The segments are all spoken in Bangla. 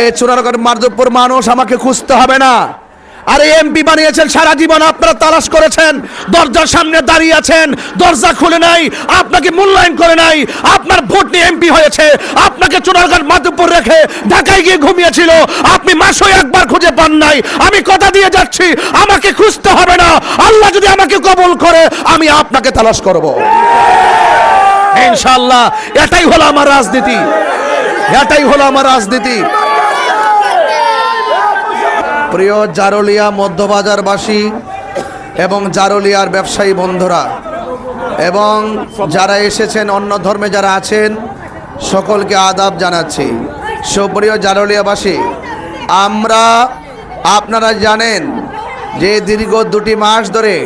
এ চুনারগড় মানুষ আমাকে খুঁজতে হবে না। আরে এমপি বানিয়েছেন, সারা জীবন আপনারা তালাশ করেছেন, দরজার সামনে দাঁড়িয়ে আছেন, দরজা খুলে নাই, আপনাকে মূল্যায়ন করে নাই, আপনার ভোট নিয়ে এমপি হয়েছে, আপনাকে চুনারগড় মাধবপুর রেখে ঢাকায় গিয়ে ঘুমিয়েছিল, আপনি মাসে একবার খুঁজে পান নাই, আমি কথা দিয়ে যাচ্ছি, আমাকে খুঁজতে হবে না, আল্লাহ যদি আমাকে কবল করে, আমি আপনাকে তালাশ করব। ইনশাআল্লাহ, এটাই হলো আমার রাজনীতি, এটাই হলো আমার রাজনীতি। প্রিয় জারুলিয়া মধ্যবাজারবাসী এবং জারুলিয়ার ব্যবসায়ী বন্ধুরা এবং যারা এসেছেন, অন্য ধর্মে যারা আছেন, সকলকে আদাব জানাচ্ছি। সুপ্রিয় জারুলিয়াবাসী, আমরা, আপনারা জানেন যে দীর্ঘ দুটি মাস ধরে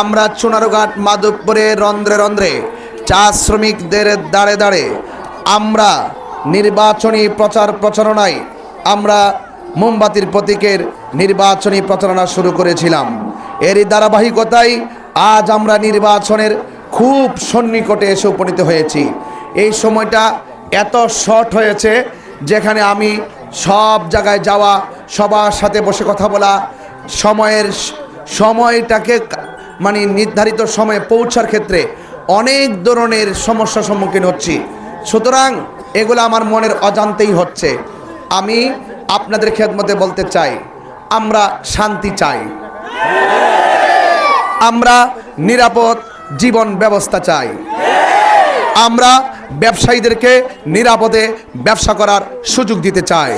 আমরা চুনারঘাট, মাধবপুরে রন্ধ্রে রন্ধ্রে চা শ্রমিকদের দাঁড়ে দাঁড়ে আমরা নির্বাচনী প্রচার প্রচারণায় আমরা মোমবাতির প্রতীকের নির্বাচনী প্রচারণা শুরু করেছিলাম। এরই ধারাবাহিকতায় আজ আমরা নির্বাচনের খুব সন্নিকটে এসে উপনীত হয়েছি। এই সময়টা এত শর্ট হয়েছে যেখানে আমি সব জায়গায় যাওয়া, সবার সাথে বসে কথা বলা, সময়ের সময়টাকে মানে নির্ধারিত সময়ে পৌঁছার ক্ষেত্রে অনেক ধরনের সমস্যার সম্মুখীন হচ্ছি। সুতরাং এগুলো আমার মনের অজান্তেই হচ্ছে। আমি আপনাদের খেদমতে বলতে চাই, আমরা শান্তি চাই। আমরা নিরাপদ জীবন ব্যবস্থা চাই। আমরা ব্যবসায়ীদেরকে নিরাপদে ব্যবসা করার সুযোগ দিতে চাই।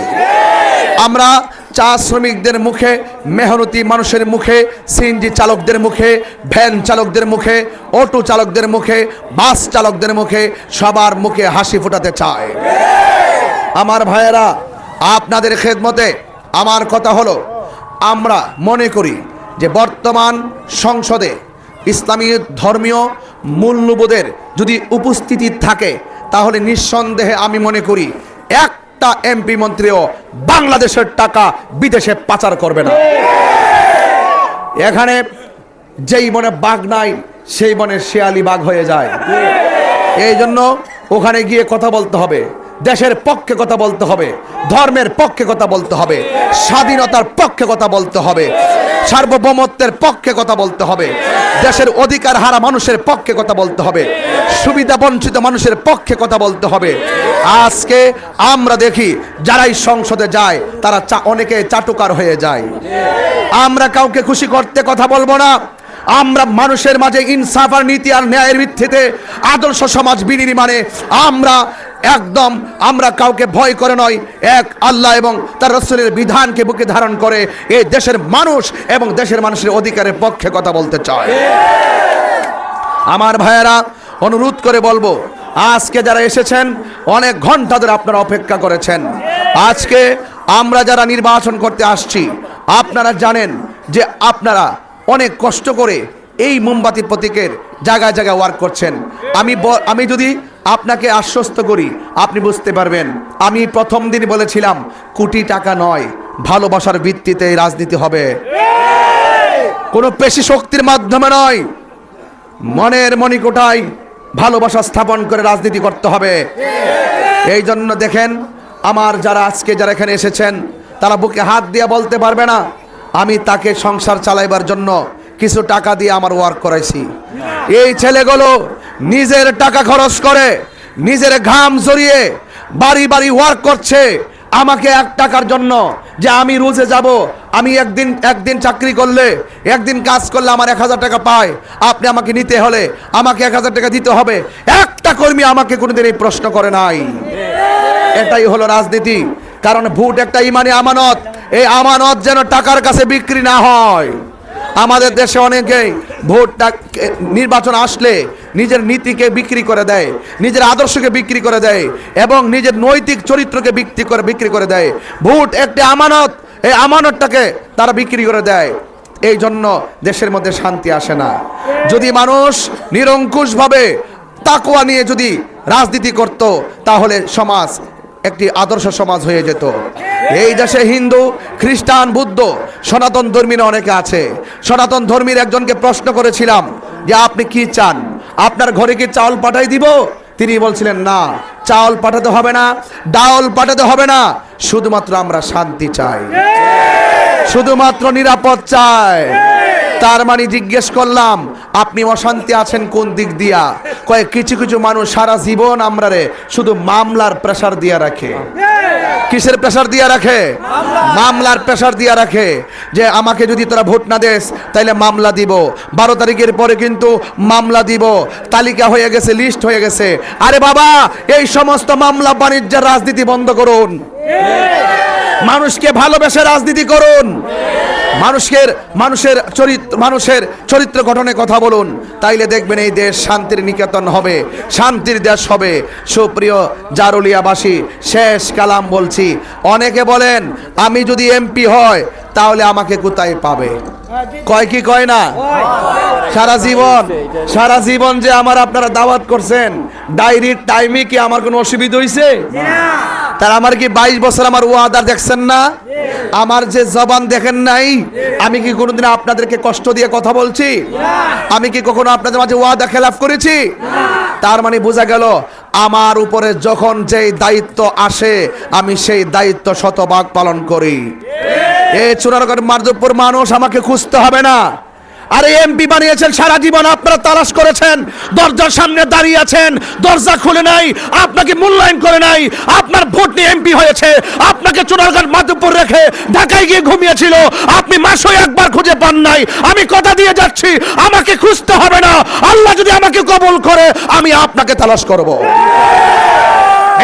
আমরা চা শ্রমিকদের মুখে, মেহনতি মানুষের মুখে, সিএনজি চালকদের মুখে, ভ্যান চালকদের মুখে, অটো চালকদের মুখে, বাস চালকদের মুখে সবার মুখে হাসি ফোটাতে চায় আমার ভাইয়েরা আপনাদের খেদমতে আমার কথা হলো, আমরা মনে করি যে বর্তমান সংসদে ইসলামী ধর্মীয় মূল্যবোধের যদি উপস্থিতি থাকে, তাহলে নিঃসন্দেহে আমি মনে করি একটা এমপি মন্ত্রীও বাংলাদেশের টাকা বিদেশে পাচার করবে না। এখানে যেই বনে বাঘ নাই, সেই বনে শেয়ালি বাঘ হয়ে যায়। এই জন্য ওখানে গিয়ে কথা বলতে হবে। দেশের পক্ষে কথা বলতে হবে, ধর্মের পক্ষে কথা বলতে হবে, স্বাধীনতার পক্ষে কথা বলতে হবে, সার্বভৌমত্বের পক্ষে কথা বলতে হবে, দেশের অধিকার হারা মানুষের পক্ষে কথা বলতে হবে, সুবিধা বঞ্চিত মানুষের পক্ষে কথা বলতে হবে। আজকে আমরা দেখি যারাই সংসদে যায়, তারা অনেকে চাটুকার হয়ে যায়। আমরা কাউকে খুশি করতে কথা বলব না। আমরা মানুষের মাঝে ইনসাফ আর নীতি আর ন্যায়ের ভিত্তিতে আদর্শ সমাজ বিনির্মাণে আমরা একদম আমরা কাউকে ভয় করে নয়। এক আল্লাহ এবং তার রসুলের বিধানকে বুকে ধারণ করে এই দেশের মানুষ এবং দেশের মানুষের অধিকারের পক্ষে কথা বলতে চায়। আমার ভাইয়েরা, অনুরোধ করে বলব, আজকে যারা এসেছেন, অনেক ঘণ্টা ধরে আপনারা অপেক্ষা করেছেন। আজকে আমরা যারা নির্বাচন করতে আসছি, আপনারা জানেন যে আপনারা অনেক কষ্ট করে এই মোমবাতি প্রতীকের জায়গায় জায়গায় ওয়ার্ক করছেন। আমি আমি যদি আপনাকে আশ্বস্ত করি, আপনি বুঝতে পারবেন, আমি প্রথম দিন বলেছিলাম, কোটি টাকা নয়, ভালোবাসার ভিত্তিতে রাজনীতি হবে। কোনো পেশি শক্তির মাধ্যমে নয়, মনের মণিকোটায় ভালোবাসা স্থাপন করে রাজনীতি করতে হবে। এই জন্য দেখেন, আমার যারা আজকে যারা এখানে এসেছেন, তারা বুকে হাত দিয়ে বলতে পারবে না, আমি তাকে সংসার চালাইবার জন্য কিছু টাকা দিয়ে আমার ওয়ার্ক করাইছি। এই ছেলেগুলো নিজের টাকা খরচ করে, নিজের ঘাম জড়িয়ে বাড়ি বাড়ি ওয়ার্ক করছে। আমাকে এক টাকার জন্য যে আমি রোজে যাব, আমি একদিন একদিন চাকরি করলে, একদিন কাজ করলে আমার এক হাজার টাকা পায়। আপনি আমাকে নিতে হলে আমাকে এক হাজার টাকা দিতে হবে। একটা কর্মী আমাকে কোনোদিন এই প্রশ্ন করে নাই। এটাই হলো রাজনীতি। কারণ ভোট একটা ইমানি আমানত। এই আমানত যেন টাকার কাছে বিক্রি না হয়। আমাদের দেশে অনেকেই ভোটটা নির্বাচন আসলে নিজের নীতিকে বিক্রি করে দেয়, নিজের আদর্শকে বিক্রি করে দেয় এবং নিজের নৈতিক চরিত্রকে বিক্রি করে বিক্রি করে দেয়। ভোট একটি আমানত, এই আমানতটাকে তারা বিক্রি করে দেয়। এই জন্য দেশের মধ্যে শান্তি আসে না। যদি মানুষ নিরঙ্কুশভাবে তাকুয়া নিয়ে যদি রাজনীতি করত, তাহলে সমাজ, একটি আদর্শ সমাজ হয়ে যেত। এই দেশে হিন্দু, খ্রিস্টান, বুদ্ধ সনাতন ধর্মীর অনেকে আছে। সনাতন ধর্মীর একজনকে প্রশ্ন করেছিলাম যে আপনি কি চান? আপনার ঘরে কি চাউল পাঠাই দিব? তিনি বলছিলেন, না, চাউল পাঠাতে হবে না, ডাউল পাঠাতে হবে না। শুধুমাত্র আমরা শান্তি চাই। শুধুমাত্র নিরাপদ চাই। তার মানে জিজ্ঞেস করলাম, আপনি অশান্তি আছেন কোন দিক দিয়া? কয়েক কিছু কিছু মানুষ সারা জীবন আমরা রে শুধু মামলার প্রেসার দিয়া রাখে। কিসের প্রেশার দিয়ে রাখে? মামলার প্রেশার দিয়ে রাখে যে আমাকে যদি তোরা ভোট না দেস, তাইলে মামলা দিব। বারো তারিখের পরে কিন্তু মামলা দিব। তালিকা হয়ে গেছে লিস্ট হয়ে গেছে। আরে বাবা, এই সমস্ত মামলা বাণিজ্যের রাজনীতি বন্ধ করুন। মানুষকে ভালোবেসে রাজনীতি করুন। মানুষের মানুষের চরিত্র মানুষের চরিত্র গঠনে কথা বলুন। তাইলে দেখবেন এই দেশ শান্তির নিকেতন হবে, শান্তির দেশ হবে। সুপ্রিয় জারুলিয়াবাসী, শেষ কালাম বলছি। অনেকে বলেন, আমি যদি এমপি হয়, তাহলে আমাকে কোথায় পাবে? কয় কি কয় না? সারা জীবন সারা জীবন যে আমার আপনারা দাওয়াত করছেন, ডায়েরির টাইমে কি আমার কোনো অসুবিধা হয়েছে তার আমার কি বাইশ বছর আমার ওয়াদা দেখছেন না? আমার যে জবান দেখেন নাই, আমি কি কোনোদিন আপনাদেরকে কষ্ট দিয়ে কথা বলছি? আমি কি কখনো আপনাদের মাঝে ওয়াদা খেলাফ করেছি? তার মানে বোঝা গেল, আমার উপরে যখন যেই দায়িত্ব আসে, আমি সেই দায়িত্ব শতভাগ পালন করি। এ চুনারগড় মার্দপুর মানুষ আমাকে খুঁজতে হবে না। আরে এমপি বানিয়েছেন, সারা জীবন আপনারা তালাশ করেছেন, দরজার সামনে দাঁড়িয়ে আছেন, দরজা খুলে নাই, আপনাকে মূল্যায়ন করে নাই, আপনার ভোট নিয়ে এমপি হয়েছে, আপনাকে চুনারগড় মাধবপুর রেখে ঢাকায় গিয়ে ঘুমিয়েছিল, আপনি মাসে একবার খুঁজে পান নাই, আমি কথা দিয়ে যাচ্ছি, আমাকে খুঁজতে হবে না, আল্লাহ যদি আমাকে কবল করে, আমি আপনাকে তালাশ করব।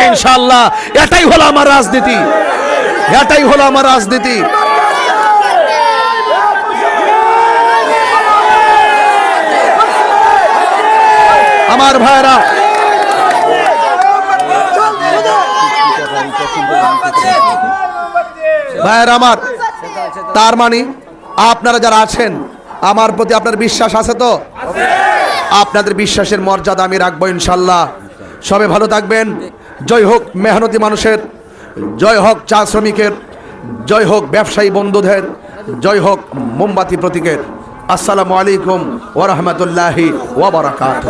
ইনশাআল্লাহ, এটাই হলো আমার রাজনীতি, এটাই হলো আমার রাজনীতি। আমার ভাইরা। ভাইয়ের আমার, তার মানে আপনারা যারা আছেন, আমার প্রতি আপনার বিশ্বাস আছে তো? আপনাদের বিশ্বাসের মর্যাদা আমি রাখব ইনশাল্লাহ। সবে ভালো থাকবেন। জয় হোক মেহনতি মানুষের, জয় হোক চা শ্রমিকের, জয় হোক ব্যবসায়ী বন্ধুদের, জয় হোক মোমবাতি প্রতীকের। আসসালামু আলাইকুম ওরহমতুল্লাহি ওবরাকাত